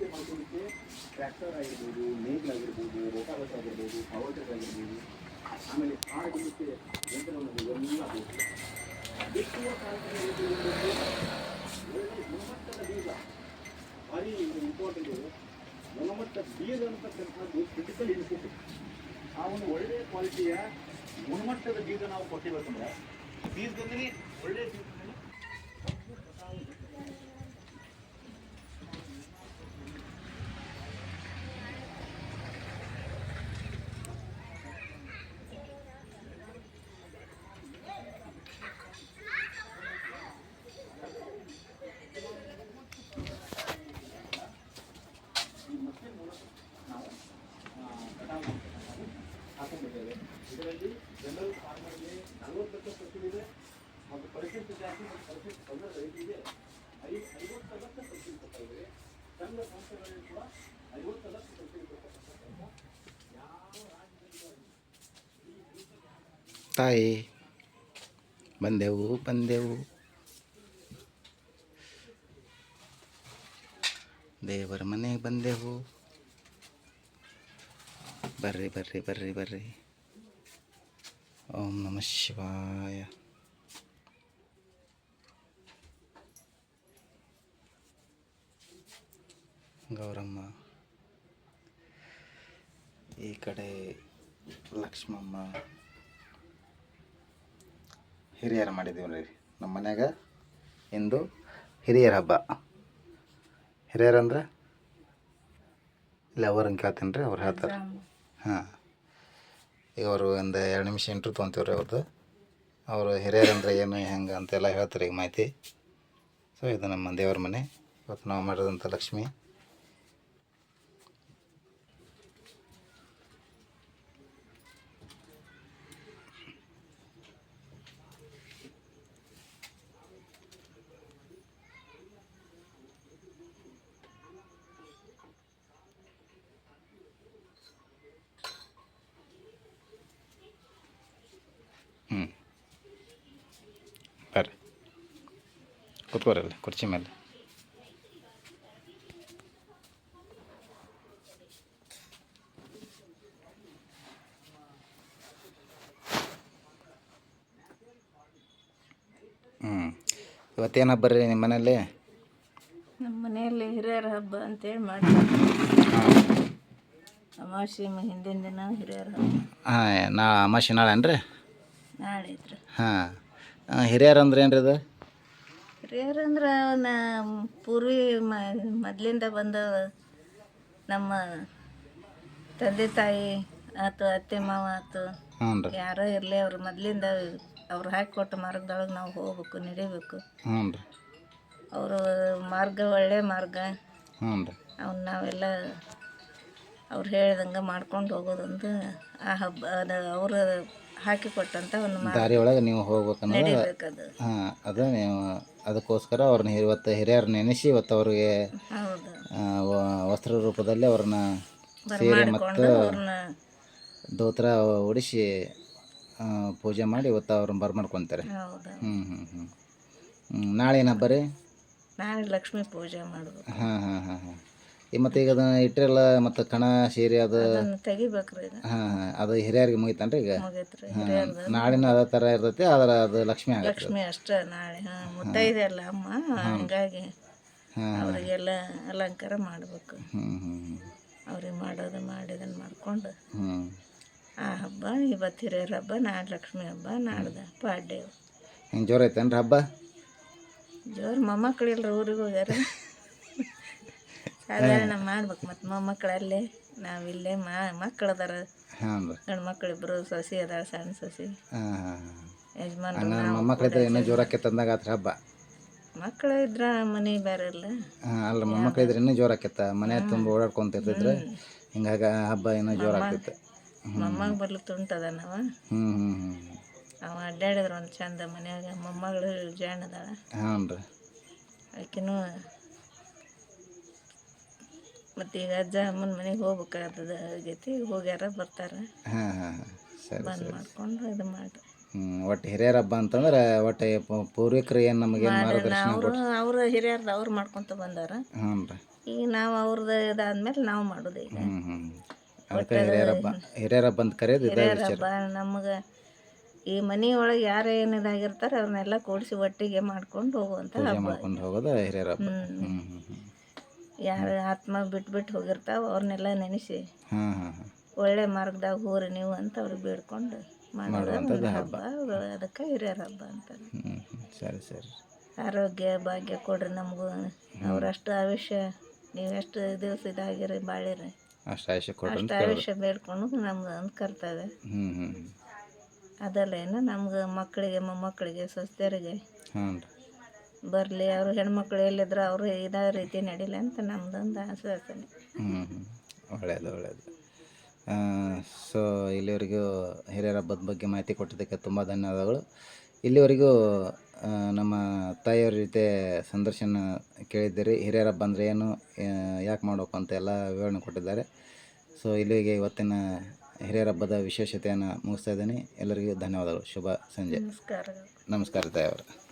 ಸಿದ್ಧತೆ ಮಾಡ್ಕೊಳ್ಳಿಕ್ಕೆ ಟ್ರ್ಯಾಕ್ಟರ್ ಆಗಿರ್ಬೋದು ನೇಗ್ಲ್ ಆಗಿರ್ಬೋದು, ರೋಟಾವೇಟರ್ ಆಗಿರ್ಬೋದು ಪವರ್ಟರ್ ಆಗಿರ್ಬೋದು, ಆಮೇಲೆ ಹಾಡಲಿಕ್ಕೆ ಯಂತ್ರಗಳು ಇವೆಲ್ಲ ಬೇಕು. ಬಿತ್ತುವ ಕಾಲದಲ್ಲಿ ಗುಣಮಟ್ಟದ ಬೀಜ. ಭಾರಿ ಇಂಪಾರ್ಟೆಂಟ್ ಇದು. ಗುಣಮಟ್ಟ ಬೀಜ ಅಂತಕ್ಕಂಥದ್ದು ಕ್ರಿಟಿಕಲ್ ಇನ್ಪುಟ್ ಆ ಒಂದು ಒಳ್ಳೆಯ ಕ್ವಾಲಿಟಿಯ ಗುಣಮಟ್ಟದ ಬೀಜ ನಾವು ಕೊಟ್ಟಿಬೇಕಂದ್ರೆ ಬೀಜದಲ್ಲಿ ಒಳ್ಳೆಯ ಪರಿಶಿಷ್ಟ ಜಾತಿ ಮತ್ತು ಪರಿಶಿಷ್ಟ ಪಂಗಡ ರೈತರಿಗೆ ಐ ಐವತ್ತು ಲಕ್ಷ ಸಬ್ಸಿಡಿ ಕೊಡ್ತಾ ಇದ್ದೇವೆ ಸಂಘ ಸಂಸ್ಥೆಗಳಲ್ಲಿ ಕೂಡ ಐವತ್ತು ಲಕ್ಷ ಸಬ್ಸಿಡಿ ಕೊಡ್ತಕ್ಕಂಥದ್ದು ಯಾವ ರಾಜ್ಯದಲ್ಲೂ ಆಗಿಲ್ಲ. ತಾಯಿ ಬಂದೆವು ಬಂದೆವು ದೇವರ ಮನೆಗೆ ಬಂದೆವು ಬರ್ರಿ ಬರ್ರಿ ಬರ್ರಿ ಬರ್ರಿ ಓಂ ನಮ ಶಿವಾಯ ಗೌರಮ್ಮ. ಈ ಕಡೆ ಲಕ್ಷ್ಮಮ್ಮ. ಹಿರಿಯರ ಮಾಡಿದ್ದೀವಿ ರೀ ನಮ್ಮ ಮನ್ಯಾಗ ಇಂದು ಹಿರಿಯರ ಹಬ್ಬ. ಹಿರಿಯರಂದ್ರೆ ಇಲ್ಲ ಅವ್ರಂಗೆ ಕೇಳ್ತೀನಿ ರೀ, ಅವ್ರು ಹೇಳ್ತಾರೆ. ಹಾಂ. ಈಗ ಅವರು ಒಂದು ಎರಡು ನಿಮಿಷ ಇಂಟ್ರು ತೊಗೊತೀವಿ ರೀ ಅವ್ರದ್ದು ಅವರು ಹಿರಿಯರಂದ್ರೆ ಏನು, ಹೆಂಗೆ ಅಂತೆಲ್ಲ ಹೇಳ್ತಾರೆ ಈಗ ಮಾಹಿತಿ. ಸೊ ಇದು ನಮ್ಮ ದೇವರ ಮನೆ. ಇವತ್ತು ನಾವು ಮಾಡಿದಂಥ ಲಕ್ಷ್ಮಿ ಹ್ಞೂ ಬರ್ರಿ ಕೂತ್ಕೋರಲ್ಲ ಕುರ್ಚಿ ಮೇಲೆ. ಹ್ಞೂ ಇವತ್ತೇನು ಹಬ್ಬ ರೀ ನಿಮ್ಮ ಮನೆಯಲ್ಲಿ? ನಮ್ಮ ಮನೆಯಲ್ಲಿ ಹಿರಿಯರ ಹಬ್ಬ ಅಂತೇಳಿ ಮಾಡಿ ಅಮಾವಾಸ್ಯೆ ಹಿಂದಿನ ದಿನ ಹಿರಿಯರ ಹಬ್ಬ. ಹಾಂ ನಾ ಅಮಾಸಿ ನಾಳೆ ಏನ್ರಿ ನಾಳೆ ಐತ್ರಿ. ಹಾಂ. ಹಿರಿಯರು ಅಂದ್ರೆ ಏನು ರೀ ಅದು ಹಿರಿಯರು ಅಂದ್ರೆ ಅವನ ಪೂರ್ವಿ ಮ ಮೊದಲಿಂದ ಬಂದ ನಮ್ಮ ತಂದೆ ತಾಯಿ ಆತು ಅತ್ತೆ ಮಾವ ಆತು ಹ್ಞೂ ರೀ ಯಾರೋ ಇರಲಿ ಅವ್ರು ಮೊದಲಿಂದ ಅವ್ರು ಹಾಕಿಕೊಟ್ಟ ಮಾರ್ಗದೊಳಗೆ ನಾವು ಹೋಗ್ಬೇಕು ನಡಿಬೇಕು. ಹ್ಞೂ ರೀ ಅವರು ಮಾರ್ಗ ಒಳ್ಳೆ ಮಾರ್ಗ. ಹ್ಞೂ ರೀ ಅವನ್ನ ನಾವೆಲ್ಲ ಅವ್ರು ಹೇಳ್ದಂಗೆ ಮಾಡ್ಕೊಂಡು ಹೋಗೋದೊಂದು ಆ ಹಬ್ಬ ಅದು ಅವರು ಹಾಕಿಕೊಟ್ಟಂಥ ಒಂದು ದಾರಿ ಒಳಗೆ ನೀವು ಹೋಗ್ಬೇಕನ್ನೋದು ನಡಿಬೇಕದು. ಹಾಂ ಅದು ನೀವು ಅದಕ್ಕೋಸ್ಕರ ಅವ್ರನ್ನ ಇವತ್ತು ಹಿರಿಯರ್ ನೆನೆಸಿ ಇವತ್ತು ಅವ್ರಿಗೆ ಹೌದು. ಆ, ವ- ವಸ್ತ್ರ ರೂಪದಲ್ಲಿ ಅವ್ರನ್ನ ಸೀರೆ ಮತ್ತು ಅವ್ರನ್ನ ದೋತ್ರ ಉಡಿಸಿ ಆ, ಪೂಜೆ ಮಾಡಿ ಇವತ್ತು ಅವ್ರನ್ನ ಬರ್ಮಾಡ್ಕೊತಾರೆ ಹೌದು. ಹ್ಞೂ ಹ್ಞೂ ಹ್ಞೂ ಹ್ಞೂ ನಾಳೆ ಏನಪ್ಪ ರೀ ನಾಳೆ ಲಕ್ಷ್ಮೀ ಪೂಜೆ ಮಾಡ್ಬೇಕು ಹಾಂ ಹಾಂ ಹಾಂ ಹಾಂ. ಮತ್ತು ಈಗ ಅದನ್ನು ಇಟ್ಟಿರಲ್ಲ ಮತ್ತು ಕಣ ಸೇರಿ ಅದು ತೆಗಿಬೇಕ್ರಿ ಇದು. ಹಾಂ ಹಾಂ ಅದು ಹಿರಿಯರಿಗೆ ಮುಗಿತಾನ್ರಿ ಈಗ? ಮುಗೈತ್ರಿ. ಹಿರಿಯರ್ದು. ನಾಳಿನ ಅದೇ ಥರ ಇರ್ತೈತಿ ಆದ್ರೆ ಅದು ಲಕ್ಷ್ಮಿ ಆಗತ್ತೆ. ಲಕ್ಷ್ಮಿ ಅಷ್ಟೇ ನಾಳೆ ಹಾಂ ಮುತ್ತೈದೆ ಅಲ್ಲ ಅಮ್ಮ ಹಂಗಾಗಿ ಅವರಿಗೆಲ್ಲ ಅಲಂಕಾರ ಮಾಡಬೇಕು. ಹ್ಞೂ ಹ್ಞೂ ಹ್ಞೂ ಅವ್ರಿಗೆ ಮಾಡೋದು ಮಾಡಿದನ್ನು ಮಾಡ್ಕೊಂಡು ಹ್ಞೂ ಆ ಹಬ್ಬ ಇವತ್ತು ಹಿರಿಯರ ಹಬ್ಬ ನಾಳೆ ಲಕ್ಷ್ಮಿ ಹಬ್ಬ ನಾಡ್ದು ಪಾಡ್ಯ ಹಿಂಗೆ ಜೋರು ಐತೇನ್ರಿ ಹಬ್ಬ? ಜೋರು ಮೊಮ್ಮಕ್ಕಳಿಲ್ಲ ಊರಿಗೆ ಹೋಗ್ಯಾರ? ಸಾಧಾರಣ ಮಾಡ್ಬೇಕು ಮತ್ತು ಮೊಮ್ಮಕ್ಕಳಲ್ಲೇ. ನಾವಿಲ್ಲೇ ಮಾ ಮಕ್ಕಳು ಅದಾರ ಹಾಂ ರೀ ಗಂಡು ಸಸಿ ಸೊಸಿ ಅದಾರ ಸಣ್ಣ ಸಸಿ. ಹಾಂ ಹಾಂ ಯಜಮಾನ್ರು ಮೊಮ್ಮಕ್ಳಿದ್ರೆ ಇನ್ನೂ ಜೋರಾಕ್ಕೆ ತಂದಾಗ ಆತ್ರ ಹಬ್ಬ? ಮಕ್ಕಳು ಇದ್ರ ಮನೆ ಬೇರೆ ಇಲ್ಲ. ಹಾಂ ಅಲ್ಲ ಮೊಮ್ಮಕ್ಕಳಿದ್ರೆ ಇನ್ನೂ ಮನೆ ತುಂಬ ಓಡಾಡ್ಕೊಂತಿರ್ತಿದ್ರೆ ಹಿಂಗಾಗಿ ಹಿಂಗಾಗ ಹಬ್ಬ ಇನ್ನೂ ಜೋರಾಗ್ತೈತೆ ಮೊಮ್ಮಗ ಬರ್ಲಿ ತುಂಟದ ನಾವ? ಹ್ಞೂ ಹ್ಞೂ ಹ್ಞೂ ಅವ ಅಡ್ಡಾಡಿದ್ರ ಒಂದು ಚಂದ ಮನ್ಯಾಗ. ಮೊಮ್ಮಗಳು ಜಾಣದಾಳ ಹಾಂ ರೀ ಆಕಿನೂ ಮತ್ತು ಈಗ ಅಜ್ಜ ಅಮ್ಮನ ಮನೆಗೆ ಹೋಗ್ಬೇಕಾಗ್ತದ ಆಗೈತಿ. ಹೋಗ್ಯಾರ ಬರ್ತಾರ. ಹಾಂ ಹಾಂ ಹಾಂ. ಸರಿ ಬಂದ್ ಮಾಡ್ಕೊಂಡು ಇದು ಮಾಡಿ. ಹ್ಞೂ ಒಟ್ಟು ಹಿರಿಯರ ಹಬ್ಬ ಅಂತಂದ್ರೆ ಒಟ್ಟು ಪೂ- ಪೂರ್ವಿಕರು ಏನು ನಮಗೆ ಮಾರ್ಗದರ್ಶನ ಅವರು ಅವ್ರು ಹಿರಿಯರ್ದು ಅವ್ರು ಮಾಡ್ಕೊತ ಬಂದಾರ ಹ್ಞೂ ರೀ. ಈಗ ನಾವು ಅವ್ರದ್ದು ಇದಾದ್ಮೇಲೆ ನಾವು ಮಾಡೋದು ಈಗ. ಹ್ಞೂ ಹ್ಞೂ ಅದಕ್ಕೆ ಹಿರಿಯರ ಹಬ್ಬ ಹಿರಿಯರ ಹಬ್ಬ ಅಂತ ಕರೆಯೋದು ಇದೇ ಹಿರಿಯರ ವಿಚಾರ. ಹಬ್ಬ ನಮಗೆ ಈ ಮನೆಯೊಳಗೆ ಯಾರು ಏನು ಇದಾಗಿರ್ತಾರೆ ಅವ್ರನ್ನೆಲ್ಲ ಕೂಡಿಸಿ ಒಟ್ಟಿಗೆ ಮಾಡ್ಕೊಂಡು ಹೋಗುವಂಥ ಹಬ್ಬ. ಮಾಡ್ಕೊಂಡು ಹೋಗೋದು ಹಿರಿಯರ ಹಬ್ಬ ಹ್ಮ್. ಹ್ಞೂ ಹ್ಞೂ ಹ್ಞೂ ಯಾರು ಆತ್ಮ ಬಿಟ್ಟು ಬಿಟ್ಟು ಹೋಗಿರ್ತಾವ ಅವ್ರನ್ನೆಲ್ಲ ನೆನೆಸಿ. ಹಾಂ ಹಾಂ ಹಾಂ. ಒಳ್ಳೆ ಮಾರ್ಗದಾಗ ಹೋರಿ ನೀವು ಅಂತ ಅವ್ರಿಗೆ ಬೇಡ್ಕೊಂಡು ಮಾಡೋದು ಹಬ್ಬ. ಅದಕ್ಕೆ ಹಿರಿಯರ ಹಬ್ಬ ಅಂತ ಹ್ಞೂ ಸರಿ ಸರಿ. ಆರೋಗ್ಯ ಭಾಗ್ಯ ಕೊಡ್ರಿ ನಮಗೂ. ಅವ್ರಷ್ಟು ಆಯುಷ್ಯ ನೀವು ಎಷ್ಟು ದಿವಸ ಇದಾಗಿರಿ ಬಾಳಿರಿ. ಅಷ್ಟು ಆಯುಷ್ಯ ಕೊಡ್ರಿ ಅಷ್ಟು ಆಯುಷ್ಯ ಬೇಡ್ಕೊಂಡು ನಮ್ದು ಅಂತ ಕರ್ತವ್ಯ ಹ್ಞೂ ಹ್ಞೂ ಹ್ಞೂ ಅದಲ್ಲೇನು ನಮ್ಗೆ ಮಕ್ಕಳಿಗೆ ಮೊಮ್ಮಕ್ಕಳಿಗೆ ರೀ. ಬರಲಿ ಅವರು ಹೆಣ್ಮಕ್ಳು ಎಲ್ಲಿದ್ರು ಅವರು ಇದೇ ರೀತಿ ನಡೀಲಿ ಅಂತ ನಮ್ದೊಂದು ಆಶ್ವಾಸನೆ. ಹ್ಞೂ ಹ್ಞೂ ಒಳ್ಳೆಯದು ಒಳ್ಳೆಯದು ಸೊ ಇಲ್ಲಿವರೆಗೂ ಹಿರಿಯರ ಹಬ್ಬದ ಬಗ್ಗೆ ಮಾಹಿತಿ ಕೊಟ್ಟಿದ್ದಕ್ಕೆ ತುಂಬ ಧನ್ಯವಾದಗಳು. ಇಲ್ಲಿವರೆಗೂ ನಮ್ಮ ತಾಯಿಯವ್ರ ಜೊತೆ ಸಂದರ್ಶನ ಕೇಳಿದ್ದೀರಿ. ಹಿರಿಯರ ಹಬ್ಬ ಅಂದರೆ ಏನು ಯಾಕೆ ಮಾಡಬೇಕು ಅಂತ ಎಲ್ಲ ವಿವರಣೆ ಕೊಟ್ಟಿದ್ದಾರೆ. ಸೊ ಇಲ್ಲಿಗೆ ಇವತ್ತಿನ ಹಿರಿಯರ ಹಬ್ಬದ ವಿಶೇಷತೆಯನ್ನು ಮುಗಿಸ್ತಾ ಇದ್ದೀನಿ. ಎಲ್ಲರಿಗೂ ಧನ್ಯವಾದಗಳು. ಶುಭ ಸಂಜೆ. ನಮಸ್ಕಾರ. ನಮಸ್ಕಾರ ತಾಯಿಯವರು.